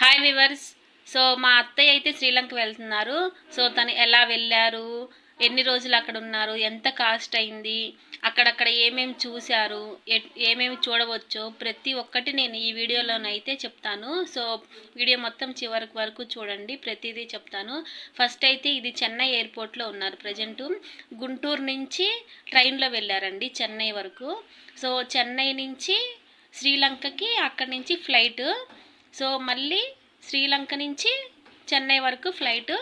Hi viewers so మా అత్తయ్య అయితే శ్రీలంక వెళ్తున్నారు. సో తను ఎలా వెళ్ళారు? ఎన్ని రోజులు అక్కడ ఉన్నారు? ఎంత కాస్ట్ అయింది? అక్కడక్కడ ఏమేమి చూశారు? ఏమేమి చూడవచ్చో ప్రతి ఒక్కటి నేను ఈ వీడియోలోనైతే చెప్తాను. సో వీడియో మొత్తం చివరికి వరకు చూడండి. ప్రతిదీ చెప్తాను. ఫస్ట్ అయితే ఇది చెన్నై ఎయిర్పోర్ట్లో ఉన్నారు ప్రజెంటు. గుంటూరు నుంచి ట్రైన్లో వెళ్ళారండి చెన్నై వరకు. సో చెన్నై నుంచి శ్రీలంకకి అక్కడి నుంచి ఫ్లైట్ సో మళ్ళీ శ్రీలంక నుంచి చెన్నై వరకు ఫ్లైట్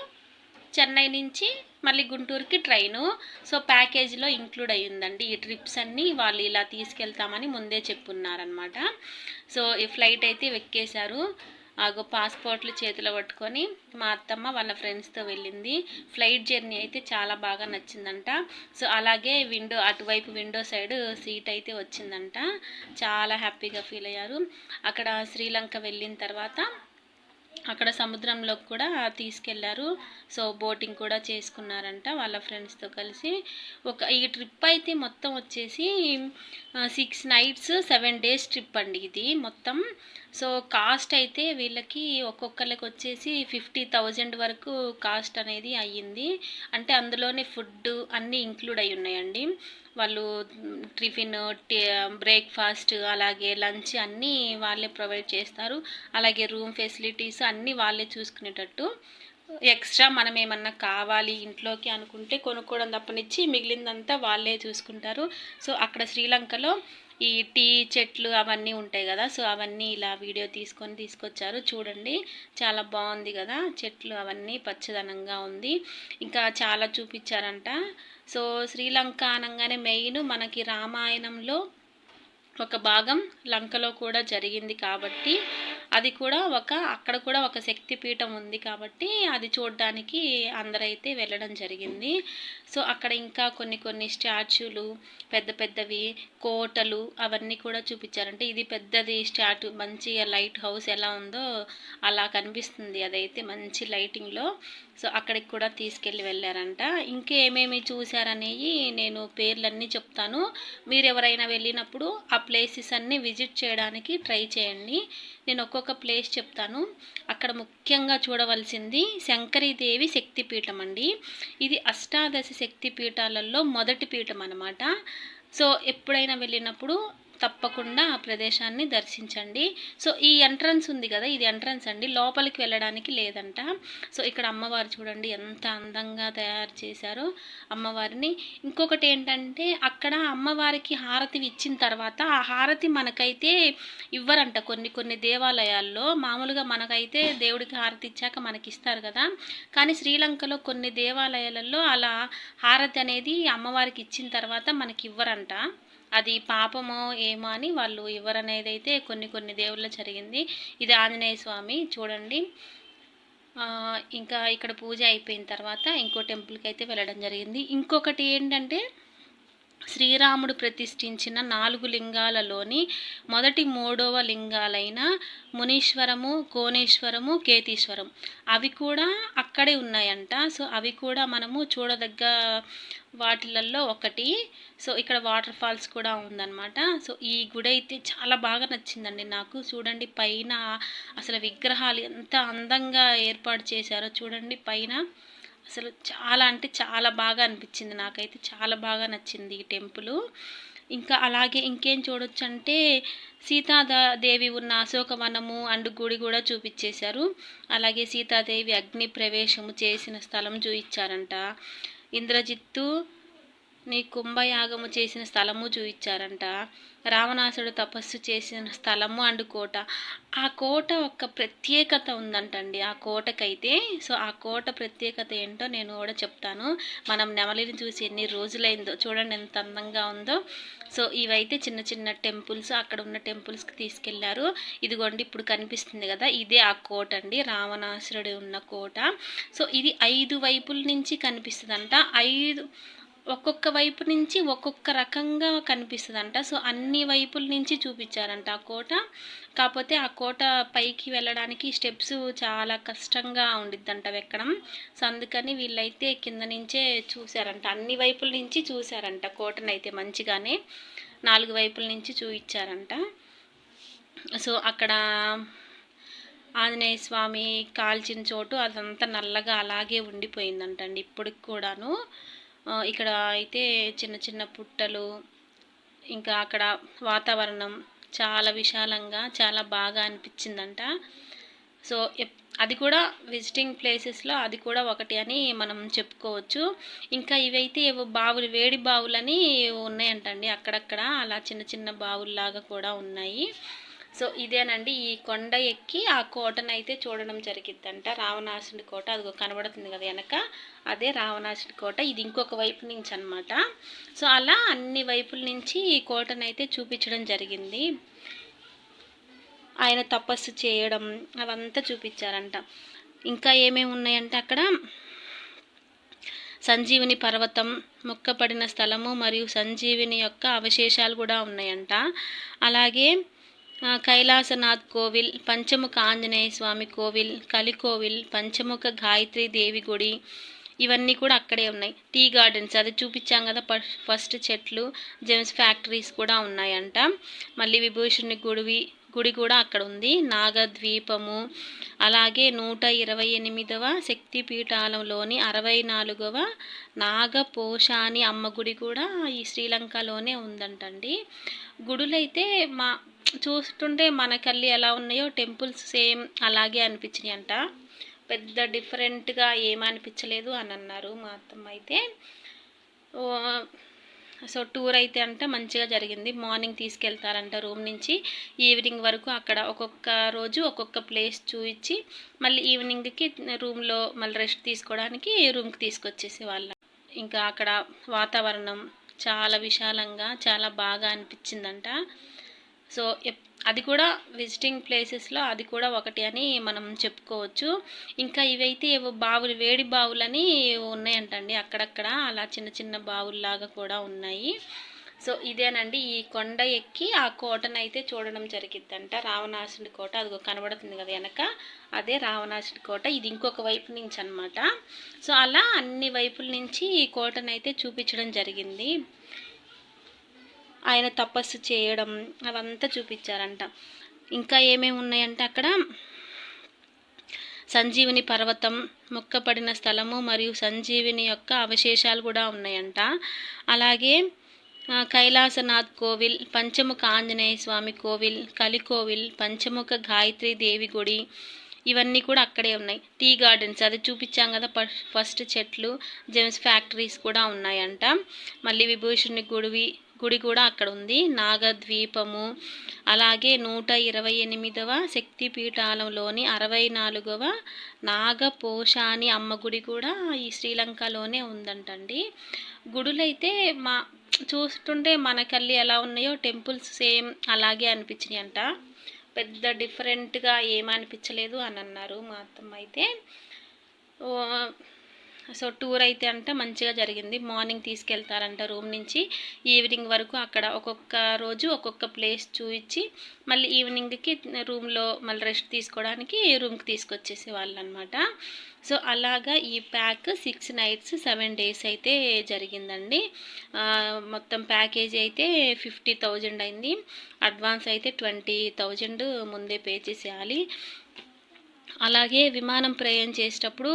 చెన్నై నుంచి మళ్ళీ గుంటూరుకి ట్రైను. సో ప్యాకేజీలో ఇంక్లూడ్ అయ్యిందండి. ఈ ట్రిప్స్ అన్నీ వాళ్ళు ఇలా తీసుకెళ్తామని ముందే చెప్పున్నారనమాట సో ఈ ఫ్లైట్ అయితే వెక్కేశారు ఆగో పాస్పోర్ట్లు చేతిలో పట్టుకొని మా అత్తమ్మ వాళ్ళ ఫ్రెండ్స్తో వెళ్ళింది. ఫ్లైట్ జర్నీ అయితే చాలా బాగా నచ్చిందంట. సో అలాగే విండో అటువైపు విండో సైడ్ సీట్ అయితే వచ్చిందంట. చాలా హ్యాపీగా ఫీల్ అయ్యారు. అక్కడ శ్రీలంక వెళ్ళిన తర్వాత అక్కడ సముద్రంలోకి కూడా తీసుకెళ్ళారు. సో బోటింగ్ కూడా చేసుకున్నారంట వాళ్ళ ఫ్రెండ్స్తో కలిసి. ఒక ఈ ట్రిప్ అయితే మొత్తం వచ్చేసి six nights seven days trip అండి ఇది మొత్తం. సో కాస్ట్ అయితే వీళ్ళకి ఒక్కొక్కరికి వచ్చేసి ఫిఫ్టీ థౌజండ్ వరకు కాస్ట్ అనేది అయ్యింది. అంటే అందులోనే ఫుడ్ అన్నీ ఇంక్లూడ్ అయి ఉన్నాయండి. వాళ్ళు టిఫిన్ బ్రేక్ఫాస్ట్ అలాగే లంచ్ అన్నీ వాళ్ళే ప్రొవైడ్ చేస్తారు. అలాగే రూమ్ ఫెసిలిటీస్ అన్నీ వాళ్ళే చూసుకునేటట్టు. ఎక్స్ట్రా మనం ఏమన్నా కావాలి ఇంట్లోకి అనుకుంటే కొనుక్కోవడం తప్పనిచ్చి మిగిలిందంతా వాళ్ళే చూసుకుంటారు. సో అక్కడ శ్రీలంకలో ఈ టీ చెట్లు అవన్నీ ఉంటాయి కదా సో అవన్నీ ఇలా వీడియో తీసుకొని తీసుకొచ్చారు. చూడండి చాలా బాగుంది కదా చెట్లు అవన్నీ పచ్చదనంగా ఉంది. ఇంకా చాలా చూపించారంట. సో శ్రీలంక అనగానే మెయిన్ మనకి రామాయణంలో ఒక భాగం లంకలో కూడా జరిగింది కాబట్టి అది కూడా ఒక అక్కడ కూడా ఒక శక్తిపీఠం ఉంది కాబట్టి అది చూడడానికి అందరైతే వెళ్ళడం జరిగింది. సో అక్కడ ఇంకా కొన్ని కొన్ని స్టాచ్యూలు పెద్ద పెద్దవి కోటలు అవన్నీ కూడా చూపించారంటే ఇది పెద్దది స్టాట్యూ మంచిగా లైట్ హౌస్ ఎలా ఉందో అలా కనిపిస్తుంది అదైతే మంచి లైటింగ్లో. సో అక్కడికి కూడా తీసుకెళ్ళి వెళ్ళారంట. ఇంకేమేమి చూశారనేవి నేను పేర్లన్నీ చెప్తాను. మీరు ఎవరైనా వెళ్ళినప్పుడు ఆ ప్లేసెస్ అన్నీ విజిట్ చేయడానికి ట్రై చేయండి. నేను ఒక్కొక్క ప్లేస్ చెప్తాను. అక్కడ ముఖ్యంగా చూడవలసింది శంకరీదేవి శక్తిపీఠం అండి. ఇది అష్టాదశ శక్తిపీఠాలలో మొదటి పీఠం అన్నమాట. సో ఎప్పుడైనా వెళ్ళినప్పుడు తప్పకుండా ఆ ప్రదేశాన్ని దర్శించండి. సో ఈ ఎంట్రన్స్ ఉంది కదా ఇది ఎంట్రన్స్ అండి. లోపలికి వెళ్ళడానికి లేదంట. సో ఇక్కడ అమ్మవారు చూడండి ఎంత అందంగా తయారు చేశారో అమ్మవారిని. ఇంకొకటి ఏంటంటే అక్కడ అమ్మవారికి హారతి ఇచ్చిన తర్వాత ఆ హారతి మనకైతే ఇవ్వరంట. కొన్ని కొన్ని దేవాలయాల్లో మామూలుగా మనకైతే దేవుడికి హారతి ఇచ్చాక మనకి ఇస్తారు కదా. కానీ శ్రీలంకలో కొన్ని దేవాలయాలలో అలా హారతి అనేది అమ్మవారికి ఇచ్చిన తర్వాత మనకి ఇవ్వరంట. అది పాపమో ఏమో అని వాళ్ళు ఎవరనేది అయితే కొన్ని కొన్ని దేవుళ్ళ జరిగింది. ఇది ఆంజనేయ స్వామి చూడండి. ఇంకా ఇక్కడ పూజ అయిపోయిన తర్వాత ఇంకో టెంపుల్కి అయితే వెళ్ళడం జరిగింది. ఇంకొకటి ఏంటంటే శ్రీరాముడు ప్రతిష్ఠించిన నాలుగు లింగాలలోని మొదటి మూడవ లింగాలైన మునీశ్వరము కోనేశ్వరము కేతీశ్వరం. అవి కూడా అక్కడే ఉన్నాయంట. సో అవి కూడా మనము చూడదగ్గ వాటిలలో ఒకటి. సో ఇక్కడ వాటర్ ఫాల్స్ కూడా ఉందన్నమాట. సో ఈ గుడి అయితే చాలా బాగా నచ్చిందండి నాకు. చూడండి పైన అసలు విగ్రహాలు ఎంత అందంగా ఏర్పాటు చేశారో చూడండి పైన. అసలు చాలా అంటే చాలా బాగా అనిపించింది. నాకైతే చాలా బాగా నచ్చింది ఈ టెంపుల్. ఇంకా అలాగే ఇంకేం చూడొచ్చు అంటే సీతాదేవి ఉన్న అశోకవనము అండ్ గుడి కూడా చూపించేశారు అలాగే సీతాదేవి అగ్ని ప్రవేశము చేసిన స్థలం చూపించారంట ఇంద్రజిత్తు నీ కుంభయాగము చేసిన స్థలము చూపించారంట రావణాసుడు తపస్సు చేసిన స్థలము అండ్ కోట. ఆ కోట ఒక ప్రత్యేకత ఉందంటండి. ఆ కోటకైతే సో ఆ కోట ప్రత్యేకత ఏంటో నేను కూడా చెప్తాను. మనం నెమలిని చూసి ఎన్ని రోజులైందో చూడండి ఎంత అందంగా ఉందో. సో ఇవైతే చిన్న చిన్న టెంపుల్స్ అక్కడ ఉన్న టెంపుల్స్కి తీసుకెళ్ళారు. ఇదిగోండి ఇప్పుడు కనిపిస్తుంది కదా ఇదే ఆ కోట అండి రావణాసురుడు ఉన్న కోట. సో ఇది ఐదు వైపుల నుంచి కనిపిస్తుందంట. ఐదు ఒక్కొక్క వైపు నుంచి ఒక్కొక్క రకంగా కనిపిస్తుందంట. సో అన్ని వైపుల నుంచి చూపించారంట ఆ కోట. కాకపోతే ఆ కోట పైకి వెళ్ళడానికి స్టెప్స్ చాలా కష్టంగా ఉండిద్దంట ఎక్కడం సో అందుకని వీళ్ళైతే కింద నుంచే చూశారంట. అన్ని వైపుల నుంచి చూశారంట కోటనైతే మంచిగానే. నాలుగు వైపుల నుంచి చూపించారంట సో అక్కడ ఆంజనేయ స్వామి కాల్చిన చోటు అదంతా నల్లగా అలాగే ఉండిపోయిందంటండి ఇప్పటికి కూడాను. ఇక్కడ అయితే చిన్న చిన్న పుట్టలు ఇంకా అక్కడ వాతావరణం చాలా విశాలంగా చాలా బాగా అనిపించిందంట. సో అది కూడా విజిటింగ్ ప్లేసెస్లో అది కూడా ఒకటి అని మనం చెప్పుకోవచ్చు. ఇంకా ఇవైతే ఏవో బావులు వేడి బావులని ఉన్నాయంటండి అక్కడక్కడ. అలా చిన్న చిన్న బావుల్లాగా కూడా ఉన్నాయి. సో ఇదేనండి ఈ కొండ ఎక్కి ఆ కోటను అయితే చూడడం జరిగిద్దంట. రావణాసుడి కోట అది కనబడుతుంది కదా వెనక. అదే రావణాసుడి కోట ఇది ఇంకొక వైపు నుంచి అన్నమాట సో అలా అన్ని వైపుల నుంచి ఈ కోటను అయితే చూపించడం జరిగింది. ఆయన తపస్సు చేయడం అవంతా చూపించారంట. ఇంకా ఏమేమి ఉన్నాయంటే అక్కడ? సంజీవిని పర్వతం మొక్కపడిన స్థలము మరియు సంజీవిని యొక్క అవశేషాలు కూడా ఉన్నాయంట. అలాగే కైలాసనాథ్ కోవిల్ పంచముఖ ఆంజనేయ స్వామి కోవిల్ కలికోవిల్ పంచముఖ గాయత్రి దేవి గుడి ఇవన్నీ కూడా అక్కడే ఉన్నాయి. టీ గార్డెన్స్ అది చూపించాం కదా ఫస్ట్ చెట్లు జెమ్స్ ఫ్యాక్టరీస్ కూడా ఉన్నాయంట. మళ్ళీ విభూషణి గుడివి గుడి కూడా అక్కడ ఉంది. నాగద్వీపము అలాగే నూట ఇరవై ఎనిమిదవ శక్తిపీఠాలంలోని అరవై నాలుగవ నాగపోషాని అమ్మ గుడి కూడా ఈ శ్రీలంకలోనే ఉందంటండి. గుడులైతే మా చూస్తుంటే మనకల్లి ఎలా ఉన్నాయో టెంపుల్స్ సేమ్ అలాగే అనిపించినాయి అంట పెద్ద డిఫరెంట్గా ఏమనిపించలేదు అని అన్నారు మా అత్తమ్మ అయితే. సో టూర్ అయితే అంట మంచిగా జరిగింది. మార్నింగ్ తీసుకెళ్తారంట రూమ్ నుంచి. ఈవినింగ్ వరకు అక్కడ ఒక్కొక్క రోజు ఒక్కొక్క ప్లేస్ చూపించి మళ్ళీ ఈవినింగ్కి రూమ్లో మళ్ళీ రెస్ట్ తీసుకోవడానికి రూమ్కి తీసుకొచ్చేసి వాళ్ళ. ఇంకా అక్కడ వాతావరణం చాలా విశాలంగా చాలా బాగా అనిపించిందంట. సో ఎప్- అది కూడా విజిటింగ్ ప్లేసెస్లో అది కూడా ఒకటి అని మనం చెప్పుకోవచ్చు. ఇంకా ఇవైతే ఏవో బావులు వేడి బావులని ఉన్నాయంటండి అక్కడక్కడ. అలా చిన్న చిన్న బావుల్లాగా కూడా ఉన్నాయి. సో ఇదేనండి. ఈ కొండ ఎక్కి ఆ కోటను అయితే చూడడం జరిగిద్దంట. రావణాసుడి కోట. అదిగో కనబడుతుంది కదా వెనక. అదే రావణాసుడి కోట. ఇది ఇంకొక వైపు నుంచి అన్నమాట సో అలా అన్ని వైపుల నుంచి ఈ కోటను అయితే చూపించడం జరిగింది. ఆయన తపస్సు చేయడం అవంతా చూపించారంట. ఇంకా ఏమేమి ఉన్నాయంటే అక్కడ? సంజీవిని పర్వతం మొక్కపడిన స్థలము మరియు సంజీవిని యొక్క అవశేషాలు కూడా ఉన్నాయంట. అలాగే కైలాసనాథ్ కోవిల్ పంచముఖ ఆంజనేయ స్వామి కోవిల్ కలికోవిల్ పంచముఖ గాయత్రి దేవి గుడి ఇవన్నీ కూడా అక్కడే ఉన్నాయి. టీ గార్డెన్స్ అది చూపించాం కదా ఫస్ట్ చెట్లు జెమ్స్ ఫ్యాక్టరీస్ కూడా ఉన్నాయంట. మళ్ళీ విభూషణి గుడివి గుడి కూడా అక్కడ ఉంది. నాగద్వీపము అలాగే నూట ఇరవై ఎనిమిదవ శక్తిపీఠాలంలోని అరవై నాలుగవ నాగపోషాని అమ్మ గుడి కూడా ఈ శ్రీలంకలోనే ఉందంటండి. గుడులైతే మా చూస్తుంటే మనకల్లి ఎలా ఉన్నాయో టెంపుల్స్ సేమ్ అలాగే అనిపించినాయి అంట పెద్ద డిఫరెంట్గా ఏమనిపించలేదు అని అన్నారు మా అత్తమ్మ అయితే. సో టూర్ అయితే అంటే మంచిగా జరిగింది. మార్నింగ్ తీసుకెళ్తారంట రూమ్ నుంచి. ఈవినింగ్ వరకు అక్కడ ఒక్కొక్క రోజు ఒక్కొక్క ప్లేస్ చూపించి మళ్ళీ ఈవినింగ్కి రూమ్లో మళ్ళీ రెస్ట్ తీసుకోవడానికి రూమ్కి తీసుకొచ్చేసే వాళ్ళు అనమాట సో అలాగా ఈ pack six nights seven days అయితే జరిగిందండి. మొత్తం ప్యాకేజీ అయితే ఫిఫ్టీ థౌజండ్ అయింది. అడ్వాన్స్ అయితే ట్వంటీ థౌజండ్ ముందే పే చేసేయాలి. అలాగే విమానం ప్రయాణం చేసేటప్పుడు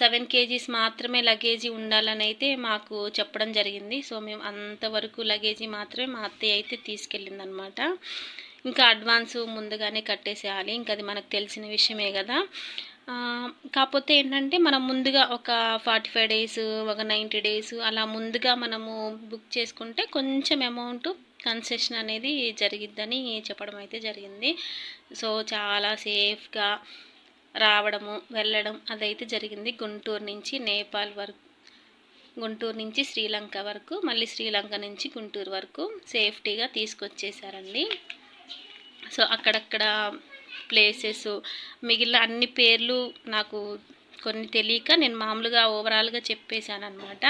సెవెన్ కేజీస్ మాత్రమే లగేజీ ఉండాలని అయితే మాకు చెప్పడం జరిగింది. సో మేము అంతవరకు లగేజీ మాత్రమే మా అత్తయ్య అయితే తీసుకెళ్ళింది అనమాట ఇంకా అడ్వాన్స్ ముందుగానే కట్టేసేయాలి. ఇంకా అది మనకు తెలిసిన విషయమే కదా. కాకపోతే ఏంటంటే మనం ముందుగా ఒక ఫార్టీ ఫైవ్ డేస్ ఒక నైంటీ డేస్ అలా ముందుగా మనము బుక్ చేసుకుంటే కొంచెం అమౌంట్ కన్సెషన్ అనేది జరిగిద్దని చెప్పడం అయితే జరిగింది. సో చాలా సేఫ్గా రావడము వెళ్ళడం అదైతే జరిగింది గుంటూరు నుంచి నేపాల్ వరకు. గుంటూరు నుంచి శ్రీలంక వరకు మళ్ళీ శ్రీలంక నుంచి గుంటూరు వరకు సేఫ్టీగా తీసుకొచ్చేసారండి. సో అక్కడక్కడ ప్లేసెస్ మిగిలిన అన్ని పేర్లు నాకు కొన్ని తెలియక నేను మామూలుగా ఓవరాల్గా చెప్పేశాను అనమాట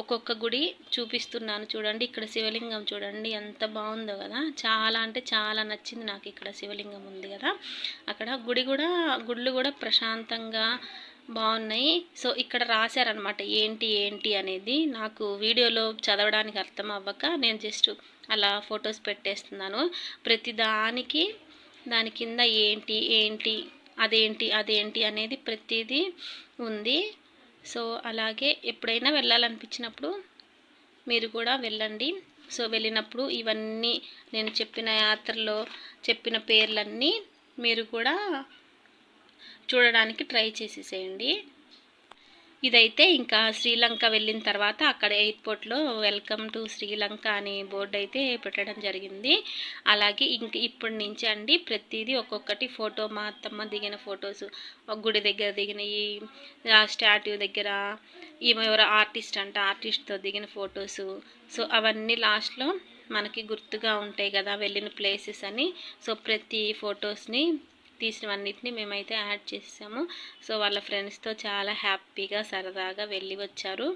ఒక్కొక్క గుడి చూపిస్తున్నాను చూడండి ఇక్కడ శివలింగం చూడండి ఎంత బాగుందో కదా. చాలా అంటే చాలా నచ్చింది నాకు ఇక్కడ శివలింగం ఉంది కదా. అక్కడ గుడి కూడా గుళ్ళు కూడా ప్రశాంతంగా బాగున్నాయి. సో ఇక్కడ రాశారనమాట ఏంటి ఏంటి అనేది. నాకు వీడియోలో చదవడానికి అర్థం అవ్వక నేను జస్ట్ అలా ఫొటోస్ పెట్టేస్తున్నాను. ప్రతిదానికి దాని కింద ఏంటి ఏంటి అదేంటి అదేంటి అనేది ప్రతిదీ ఉంది. సో అలాగే ఎప్పుడైనా వెళ్ళాలనిపించినప్పుడు మీరు కూడా వెళ్ళండి. సో వెళ్ళినప్పుడు ఇవన్నీ నేను చెప్పిన యాత్రలో చెప్పిన పేర్లన్నీ మీరు కూడా చూడడానికి ట్రై చేసేసేయండి. ఇదైతే ఇంకా శ్రీలంక వెళ్ళిన తర్వాత అక్కడ ఎయిర్పోర్ట్లో వెల్కమ్ టు శ్రీలంక అనే బోర్డు అయితే పెట్టడం జరిగింది. అలాగే ఇంక ఇప్పటి నుంచి అండి ప్రతిదీ ఒక్కొక్కటి ఫోటో మా అత్తమ్మ దిగిన ఫొటోస్. గుడి దగ్గర దిగినవి ఆ స్టాట్యూ దగ్గర ఎవరో ఆర్టిస్ట్ అంట ఆర్టిస్ట్తో దిగిన ఫొటోస్. సో అవన్నీ లాస్ట్లో మనకి గుర్తుగా ఉంటాయి కదా వెళ్ళిన ప్లేసెస్ అని. సో ప్రతి ఫొటోస్ని తీసినవన్నిటిని మేమైతే యాడ్ చేసాము. సో వాళ్ళ ఫ్రెండ్స్తో చాలా హ్యాపీగా సరదాగా వెళ్ళి వచ్చారు.